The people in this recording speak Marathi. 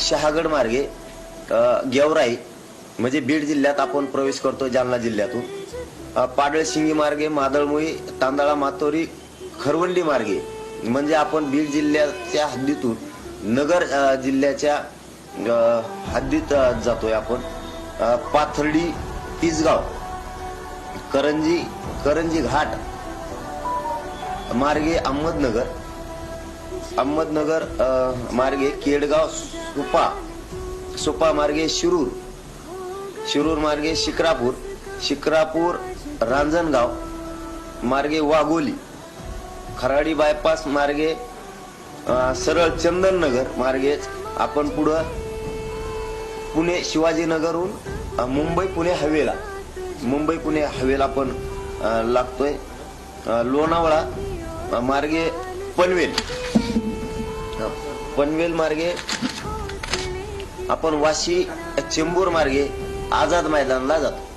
शहागड मार्गे गेवराई म्हणजे बीड जिल्ह्यात आपण प्रवेश करतो जालना जिल्ह्यातून. पाडळशिंगी मार्गे मादळमुळी तांदळा मातोरी खरवंडी मार्गे. म्हणजे आपण बीड जिल्ह्याच्या हद्दीतून नगर जिल्ह्याच्या हद्दीत जातोय आपण. पाथर्डी तिसगाव करंजी करंजी घाट मार्गे अहमदनगर अहमदनगर मार्गे केडगाव सुपा सुपा मार्गे शिरूर शिरूर मार्गे शिक्रापूर शिक्रापूर रांजणगाव मार्गे वाघोली खराडी बायपास मार्गे सरळ चंदननगर मार्गेच आपण पुढं पुणे शिवाजीनगरहून मुंबई पुणे हवेला मुंबई पुणे हवेला पण लागतोय. लोणावळा मार्गे पनवेल. पनवेल मार्गे आपण वाशी चेंबूर मार्गे आझाद मैदानला जातो.